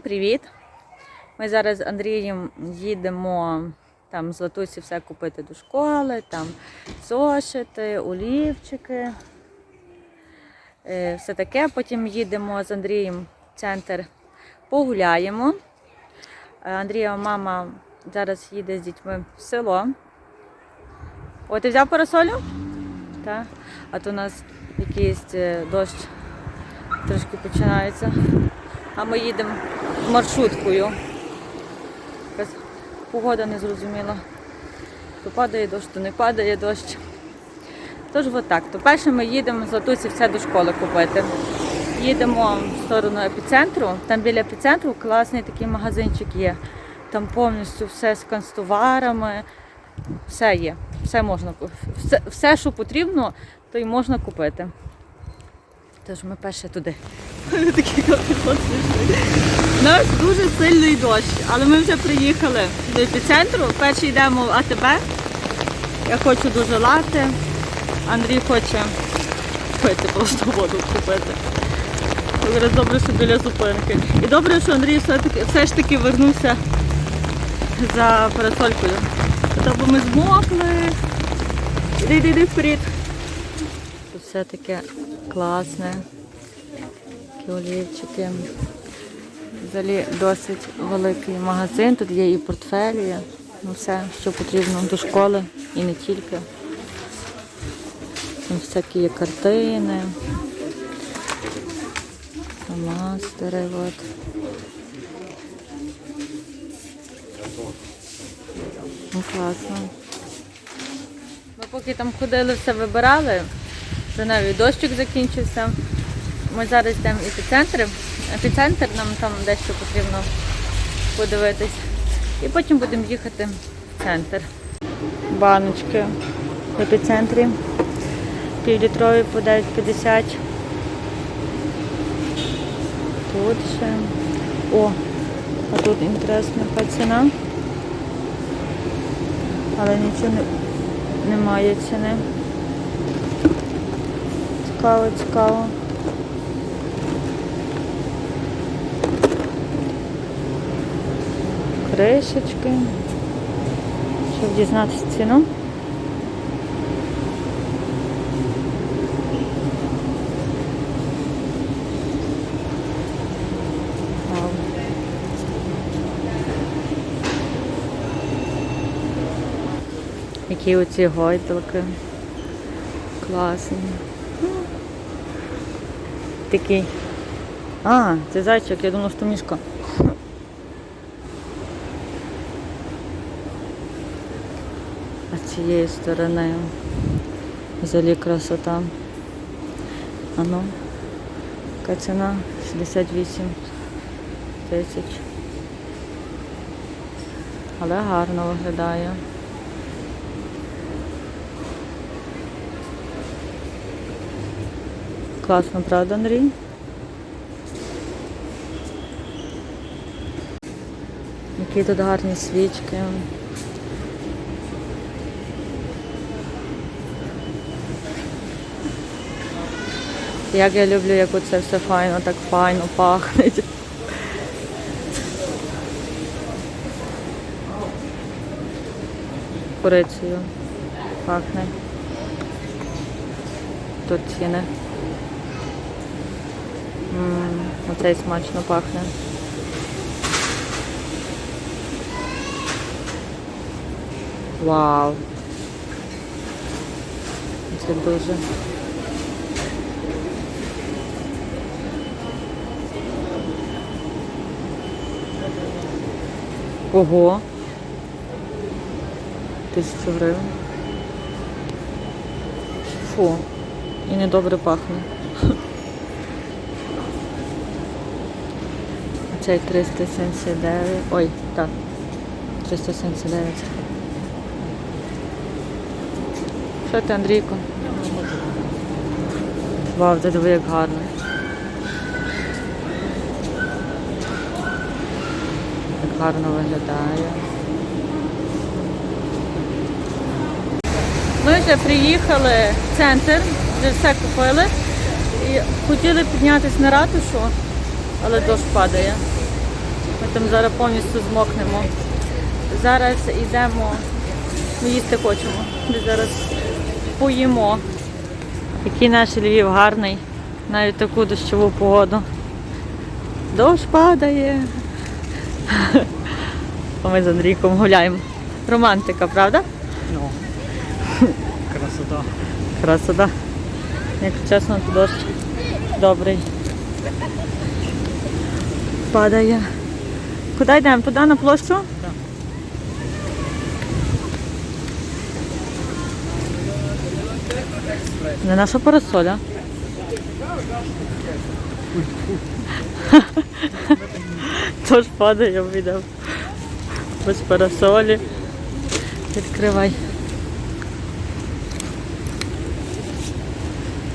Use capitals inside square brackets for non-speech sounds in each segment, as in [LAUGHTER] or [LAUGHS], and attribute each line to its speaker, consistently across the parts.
Speaker 1: Привіт! Ми зараз з Андрієм їдемо там з Латусі все купити до школи, там зошити, олівчики, е, все таке. Потім їдемо з Андрієм в центр, погуляємо. Е, Андрієва мама зараз їде з дітьми в село. О, ти взяв парасолю? Так. А то у нас якийсь е, дощ трошки починається. А ми їдемо маршруткою. Погода незрозуміла. То падає дощ, то не падає дощ. Тож отак. То перше ми їдемо з все до школи купити. Їдемо в сторону епіцентру. Там біля епіцентру класний такий магазинчик є. Там повністю все з канцтоварами, все є. Все можна все, все, що потрібно, то й можна купити. Тож ми перше туди. Такий капітон У нас дуже сильний дощ, але ми вже приїхали до епіцентру. Перший йдемо в АТБ. Я хочу дуже лати. Андрій хоче пити, просто воду купити. Якраз добре, що біля зупинки. І добре, що Андрій все-таки все ж таки вернувся за парасолькою. Бо ми змокли. Іди, іди, іди вперед. Все таке класне. Олівчики. Взагалі досить великий магазин. Тут є і портфелі, ну все, що потрібно до школи і не тільки. Там всякі є картини, мастери. От. Ну, класно. Ми поки там ходили, все вибирали, вже навіть дощик закінчився. Ми зараз йдемо в епіцентр. Епіцентр нам там дещо потрібно подивитись. І потім будемо їхати в центр. Баночки в епіцентрі. Півлітрові по 9,50. Тут ще. О, а тут інтересна ціна. Але нічого не, немає ціни. Цікаво, цікаво. Кришечки. Щоб дізнатися ціну. Які оці гойдалки. Класні. Такий. А, це зайчик, я думала, що мішка. А з цієї сторони взагалі красота. А ну, яка ціна? 68 тисяч. Але гарно виглядає. Класно, правда, Андрій? Які тут гарні свічки. Як я люблю, як оце все файно, так файно пахне. Курицею пахне. Тут ціни. М, Оцей смачно пахне. Вау. Це дуже. Ого. Тисячу гривень. Фу. І недобре пахне. [LAUGHS] Цей 379. Ой, так. 379. Що ти, Андрійко? Вау, це диви як гарно. Як гарно виглядає. Ми вже приїхали в центр, вже все купили. І хотіли піднятися на ратушу, але дощ падає. Ми Там зараз повністю змокнемо. Зараз йдемо, ми їсти хочемо. Ми зараз поїмо. Який наш Львів гарний, навіть таку дощову погоду. Дощ падає. А [LAUGHS] ми з Андрійком гуляємо. Романтика, правда?
Speaker 2: Ну, [LAUGHS] красота.
Speaker 1: Красота. Як чесно, то дощ добрий. Падає. Куди йдемо? Туди на площу? Не наша парасоля. [LAUGHS] Тож падає, віддав. Без парасолі. Відкривай.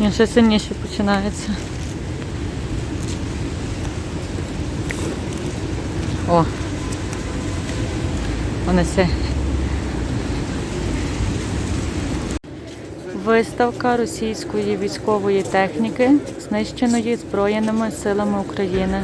Speaker 1: Він ще сильніше починається. О! Вони все. Виставка російської військової техніки, знищеної Збройними силами України.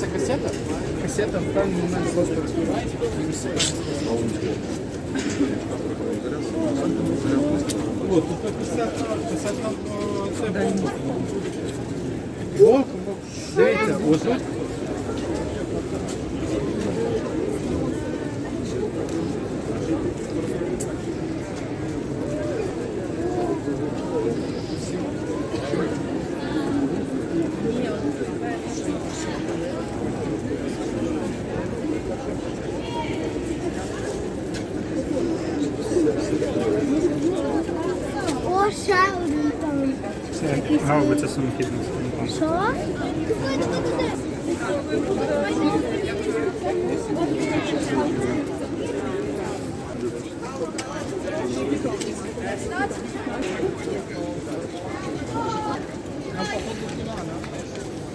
Speaker 2: Це касета? Касета в певний момент просто розбивається.
Speaker 3: Вот, тут 50, 50 це бомба. О, дивіться, ось тут.
Speaker 4: Ще один там.
Speaker 2: Це гаубиця самохідна.
Speaker 4: Що?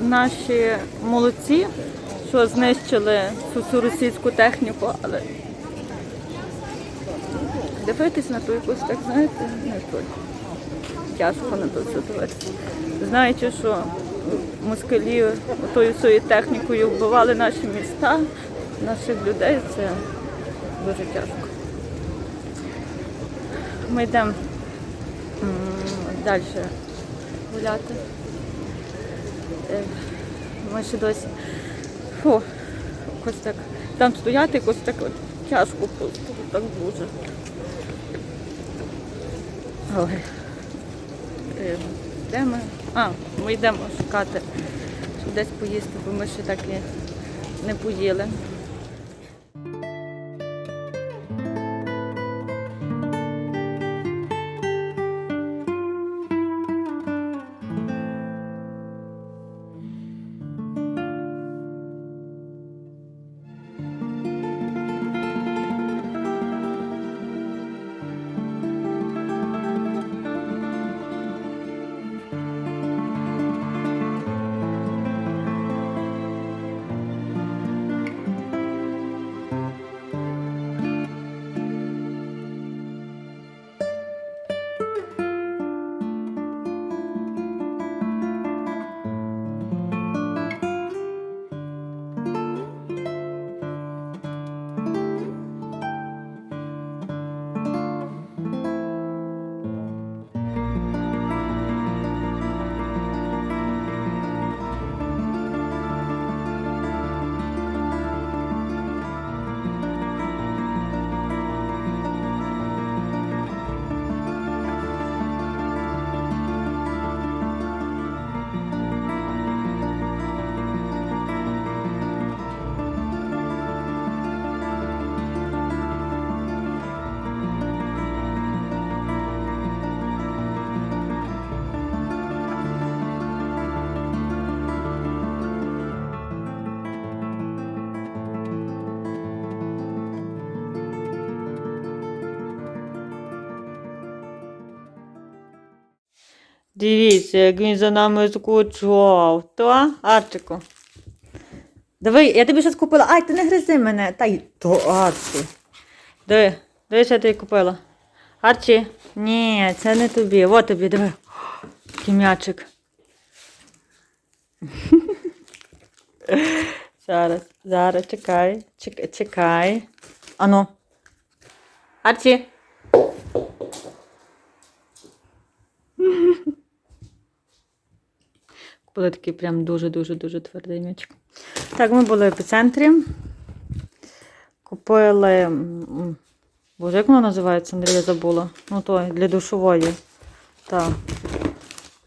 Speaker 1: Наші молодці, що знищили цю всю російську техніку, але дивитись на ту якусь, так знаєте, не то. Тяжко на то дивитися. Знаючи, що москалі тою своєю технікою вбивали наші міста, наших людей, це дуже тяжко. Ми йдемо далі гуляти. Е, Ми ще досі. Фу, якось так. Там стояти якось так от тяжко просто, так дуже. Ой. Е, Де ми? А, ми йдемо шукати, щоб десь поїсти, бо ми ще так і не поїли. Дивіться, як він за нами скучав. То, Арчику. Диви, я тобі щось купила. Ай, ти не гризи мене. Та й то Арчі. Диви, диви, що я тобі купила. Арчі, ні, це не тобі. От тобі, диви. Який м'ячик. [LAUGHS] Зараз, зараз, чекай, чекай, чекай. Ану. Арчі. Купили такий прям дуже-дуже-дуже твердий м'ячик. Так, ми були в епіцентрі. Купили. Боже, як воно називається, Андрія забула. Ну, той, для душової. Так.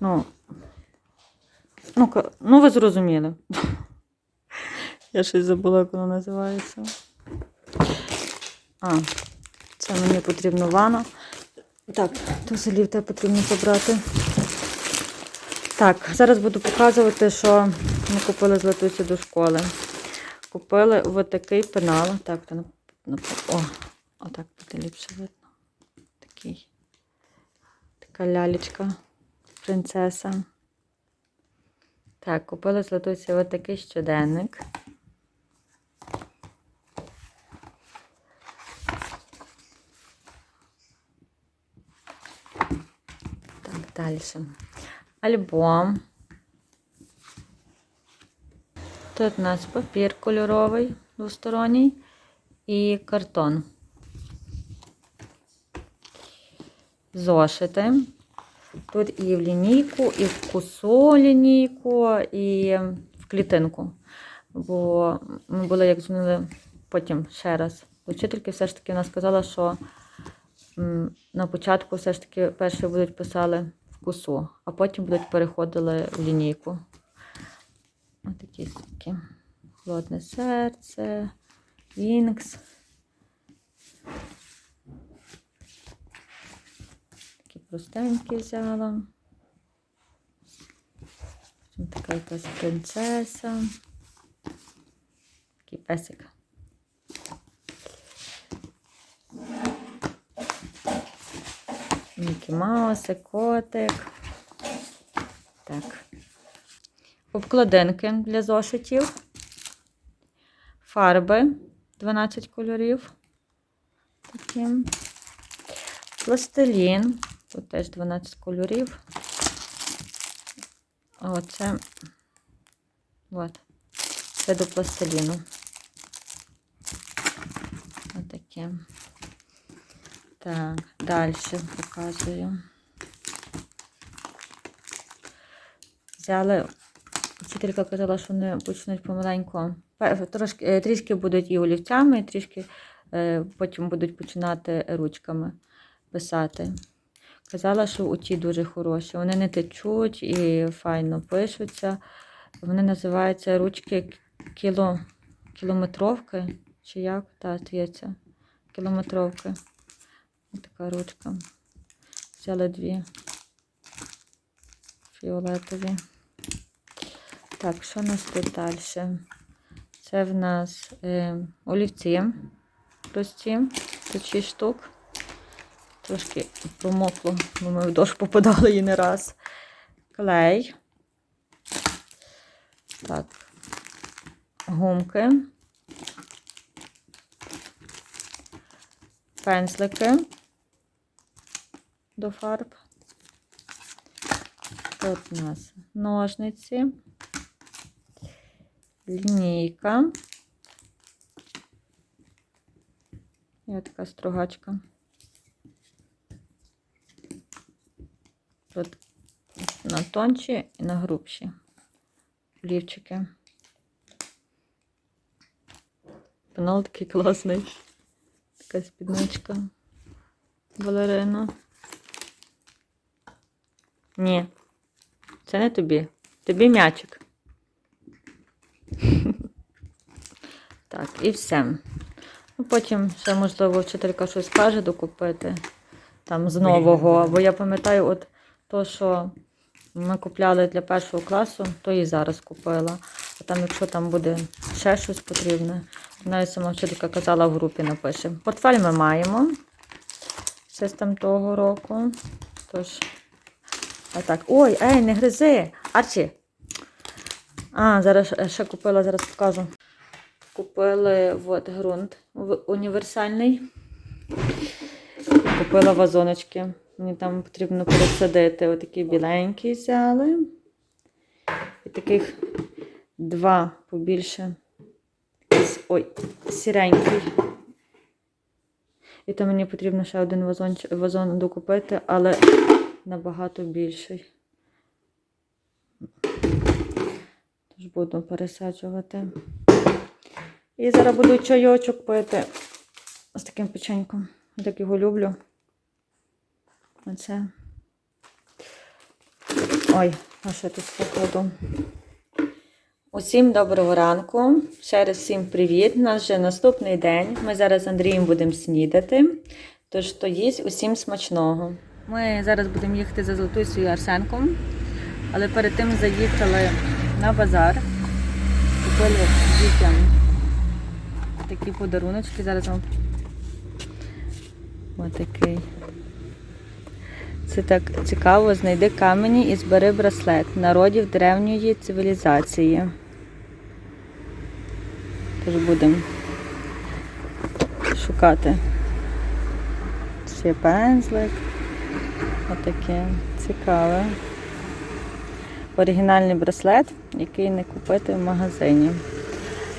Speaker 1: Ну, ну, ну ви зрозуміли. [LAUGHS] Я щось забула, як воно називається. А, це мені потрібно ванна. Так, то залівте потрібно забрати. Так, зараз буду показувати, що ми купили з до школи. Купили ось такий пенал. Так, то о, отак буде ліпше видно. Такий. Така лялечка, принцеса. Так, купили з Латусі такий щоденник. Так, далі. Альбом. Тут у нас папір кольоровий, двосторонній і картон. Зошити. Тут і в лінійку, і в кусо лінійку, і в клітинку. Бо ми були, як змінили потім ще раз. Учительки все ж таки вона сказала, що на початку все ж таки перші будуть писали косу, а потім будуть переходили в лінійку. Ось такі такі. Холодне серце, Вінкс. Такі простенькі взяла. Потім така якась принцеса. Такий песик. Мікі Мауси, котик. Так. Обкладинки для зошитів. Фарби 12 кольорів. Такі. Пластилін. Тут теж 12 кольорів. Оце. От. Це до пластиліну. Отаке. Так, далі показую. Взяли, вчителька казала, що вони почнуть помаленьку. Трошки, е, трішки будуть і олівцями, і трішки е, потім будуть починати ручками писати. Казала, що у ті дуже хороші. Вони не течуть і файно пишуться. Вони називаються ручки кіло, кілометровки. Чи як? Так, здається. Кілометровки. Така ручка. Взяли дві фіолетові. Так, що у нас тут далі? Це в нас е, олівці прості, тут 6 штук. Трошки промокло, бо ми в дощ попадали і не раз. Клей. Так. Гумки. Пензлики до фарб. Тут у нас ножниці, лінійка. І така стругачка. Тут на тонші і на грубші олівчики. Пенал такий класний. Така спідничка. Балерина. Ні, це не тобі. Тобі м'ячик. [LAUGHS] Так, і все. Ну, потім ще, можливо, вчителька щось каже докупити там з нового. Бо я пам'ятаю, от то, що ми купляли для першого класу, то і зараз купила. А там, якщо там буде ще щось потрібне, то навіть сама вчителька казала в групі напише. Портфель ми маємо. Ще з там того року. Тож, Отак. Ой, ей, не гризи. Арчі. А, зараз ще- купила, зараз покажу. Купили от ґрунт універсальний. Купила вазоночки. Мені там потрібно пересадити. Отакі біленькі взяли. І таких два побільше. Ой, сіренький. І то мені потрібно ще один вазон, вазон докупити, але набагато більший. Тож буду пересаджувати. І зараз буду чайочок пити з таким печеньком. Так його люблю. Оце. Ой, а що тут покладу? Усім доброго ранку. Ще раз всім привіт. У нас вже наступний день. Ми зараз з Андрієм будемо снідати. Тож то їсть усім смачного. Ми зараз будемо їхати за Золотусею і Арсенком, але перед тим заїхали на базар. Купили дітям такі подаруночки. Зараз вам отакий. Це так цікаво. Знайди камені і збери браслет народів древньої цивілізації. Тож будемо шукати. Ще пензлик. Отаке цікаве. Оригінальний браслет, який не купити в магазині.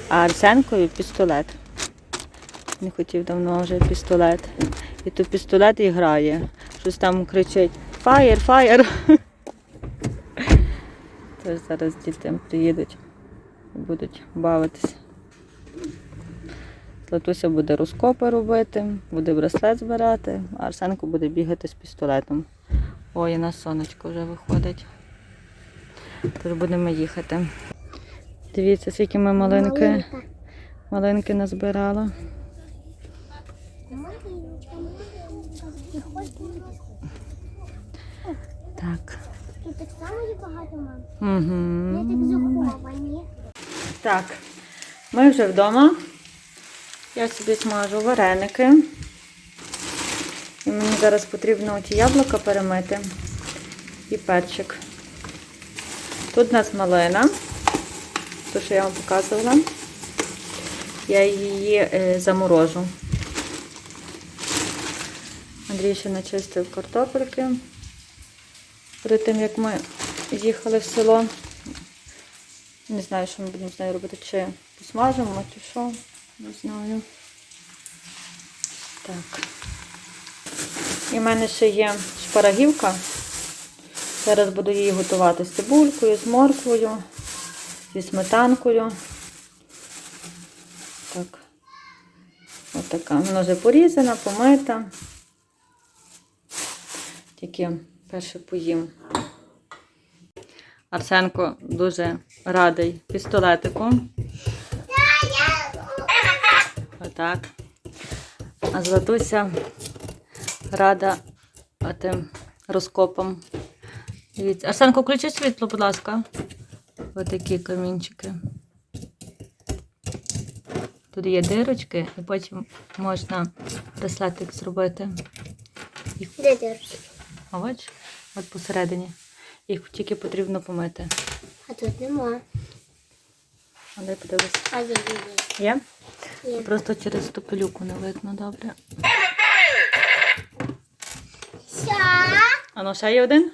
Speaker 1: А Арсенкові пістолет. Не хотів давно вже пістолет. І то пістолет і грає. Щось там кричить Фаєр, фаєр. [LAUGHS] Тож зараз діти приїдуть і будуть бавитися. Златуся буде розкопи робити, буде браслет збирати, а Арсенко буде бігати з пістолетом. Ой, і на сонечко вже виходить. Тож будемо їхати. Дивіться, скільки ми малинки,
Speaker 4: Малинка.
Speaker 1: малинки назбирала. Так.
Speaker 4: Тут так само є багато мам.
Speaker 1: Угу.
Speaker 4: Так заховані.
Speaker 1: Так, ми вже вдома. Я собі смажу вареники. Зараз потрібно оті яблука перемити і перчик. Тут у нас малина, то, що я вам показувала. Я її е, заморожу. Андрій ще начистив картопельки перед тим, як ми їхали в село. Не знаю, що ми будемо з нею робити, чи посмажимо, чи що. Не знаю. Так. І в мене ще є шпарагівка. Зараз буду її готувати з цибулькою, з морквою, зі сметанкою. Так. Ось така. Вона вже порізана, помита. Тільки перше поїм. Арсенко дуже радий пістолетику. Отак. А Златуся рада тим розкопом. Дивіться. Арсенко, включи світло, будь ласка. Отакі камінчики. Тут є дирочки, і потім можна браслетик зробити.
Speaker 4: Де держиш?
Speaker 1: А бач, от посередині. Їх тільки потрібно помити.
Speaker 4: А тут нема.
Speaker 1: Але подивись.
Speaker 4: А є, Є?
Speaker 1: є.
Speaker 4: є.
Speaker 1: Просто через ту пилюку не видно добре. А ну ще є один?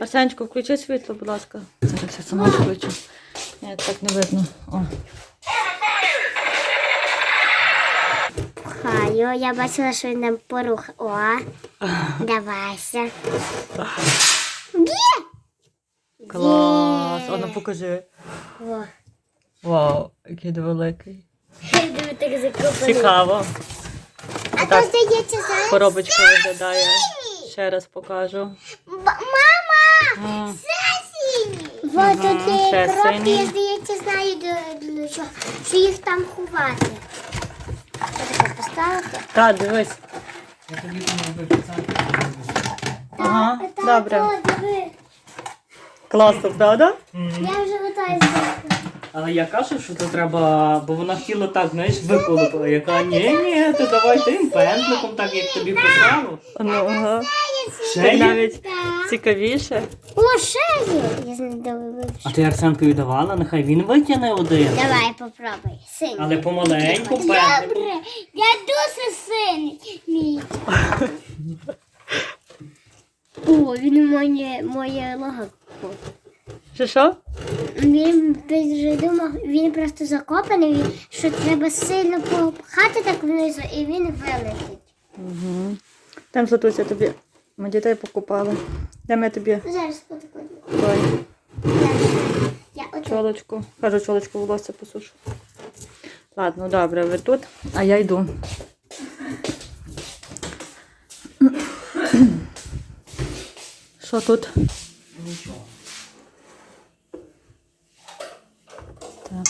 Speaker 1: Арсенечко, включи світло, будь ласка. Зараз я сама включу. Ні, так не видно. О.
Speaker 4: Хаю, я бачила, що він нам порух. О, давайся. Б'є!
Speaker 1: Клас!
Speaker 4: Є.
Speaker 1: А ну покажи.
Speaker 4: О,
Speaker 1: Вау, який ти великий.
Speaker 4: диви, так закопали.
Speaker 1: Цікаво.
Speaker 4: А
Speaker 1: Отак.
Speaker 4: то здається, зараз.
Speaker 1: Коробочка виглядає. Ще раз покажу.
Speaker 4: Мама! Вот тут
Speaker 1: ще
Speaker 4: є коробки,
Speaker 1: сині.
Speaker 4: я здається, знаю для, для чого. Що їх там ховати. Таке поставити.
Speaker 1: Та, дивись.
Speaker 3: Я тобі думаю, до
Speaker 1: Ага,
Speaker 4: Та-
Speaker 1: добре.
Speaker 4: та, диви.
Speaker 1: Класно, правда?
Speaker 4: Я вже готую зробити.
Speaker 5: Але я кажу, що це треба, бо вона хотіла так, знаєш, виколупила. Яка ні, ні, то давай тим пензликом, так як тобі казало.
Speaker 1: Ну, ага. Ти навіть Цікавіше.
Speaker 4: О, є. Я з не.
Speaker 5: А ти Арсенкові давала? Нехай він витягне один.
Speaker 4: Давай попробуй. Синій.
Speaker 5: Але помаленьку, певне.
Speaker 4: Добре, я дуже сильний. О, він моє, моє логотип.
Speaker 1: Що що?
Speaker 4: Він вже думав, він просто закопаний, він- що треба сильно попхати так внизу, і він вилетить.
Speaker 1: Угу. Там Златуся тобі. Ми дітей покупали. Де ми тобі
Speaker 4: Зараз
Speaker 1: той чолочку. Кажу, чолочку волосся посушу. Ладно, добре, ви тут, а я йду. Що тут?
Speaker 5: Нічого.
Speaker 1: Так.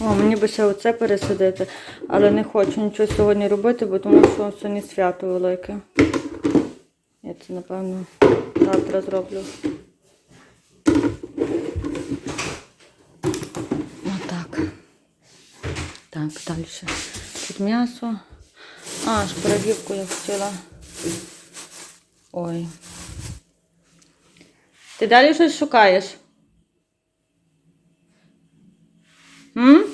Speaker 1: О, мені би ще оце пересадити, але не хочу нічого сьогодні робити, бо тому що сьогодні свято велике. Це, напевно, завтра зроблю. Отак. Так, далі. Тут м'ясо. А, шпарагівку я хотіла. Ой. Ти далі щось шукаєш? М?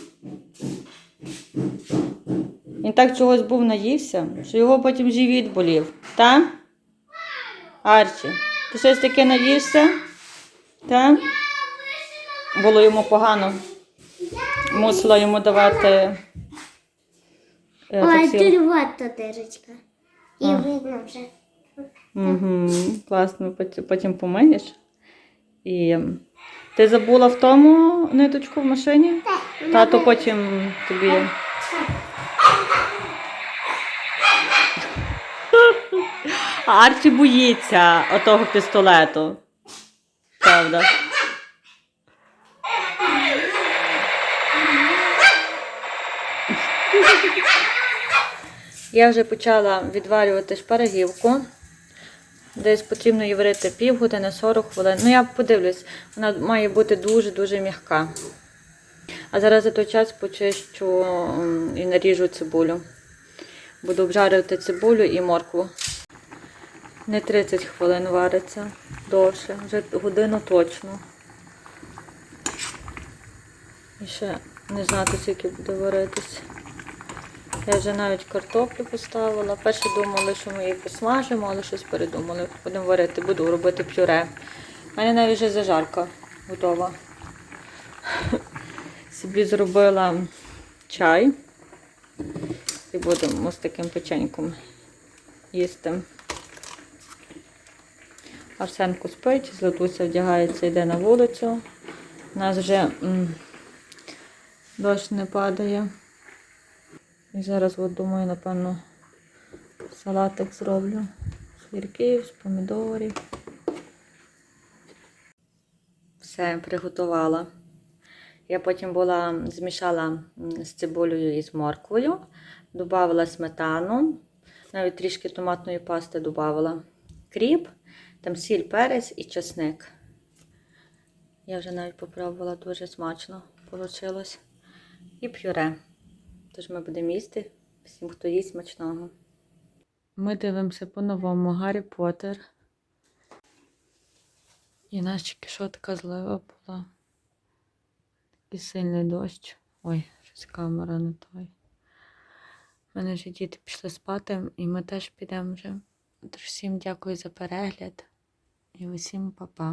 Speaker 1: Він так чогось був наївся, що його потім живіт болів. Та? Арчі, ти щось таке наївся? Та? Було йому погано. Мусила йому давати. е,
Speaker 4: Ой, тут вот та дирочка. І видно вже.
Speaker 1: Угу, класно, потім, помиєш. І ти забула в тому ниточку в машині? Тато потім тобі. А Арчі боїться отого пістолету. Правда. Я вже почала відварювати шпарагівку. Десь потрібно її варити півгодини, 40 хвилин. Ну, я подивлюсь, вона має бути дуже-дуже м'яка. А зараз за той час почищу і наріжу цибулю. Буду обжарювати цибулю і моркву. Не 30 хвилин вариться довше, вже годину точно. І ще не знати, скільки буде варитись. Я вже навіть картоплю поставила. Перше думали, що ми її посмажимо, але щось передумали. Будемо варити, буду робити пюре. У мене навіть вже зажарка готова. Собі зробила чай. І будемо з таким печеньком їсти. Арсенко спить, Златуся вдягається, йде на вулицю. У нас вже дощ не падає. І зараз от думаю, напевно, салатик зроблю. З гірків, з помідорів. Все, приготувала. Я потім була, змішала з цибулею і з морквою, додавала сметану, навіть трішки томатної пасти додавала. Кріп, там сіль, перець і чесник. Я вже навіть попробувала, дуже смачно вийшло. І пюре. Тож ми будемо їсти. Всім, хто їсть смачного. Ми дивимося по-новому Гаррі Поттер. І що така злива була. Такий сильний дощ. Ой, щось камера не той. У мене вже діти пішли спати, і ми теж підемо вже. Тож всім дякую за перегляд і усім па-па.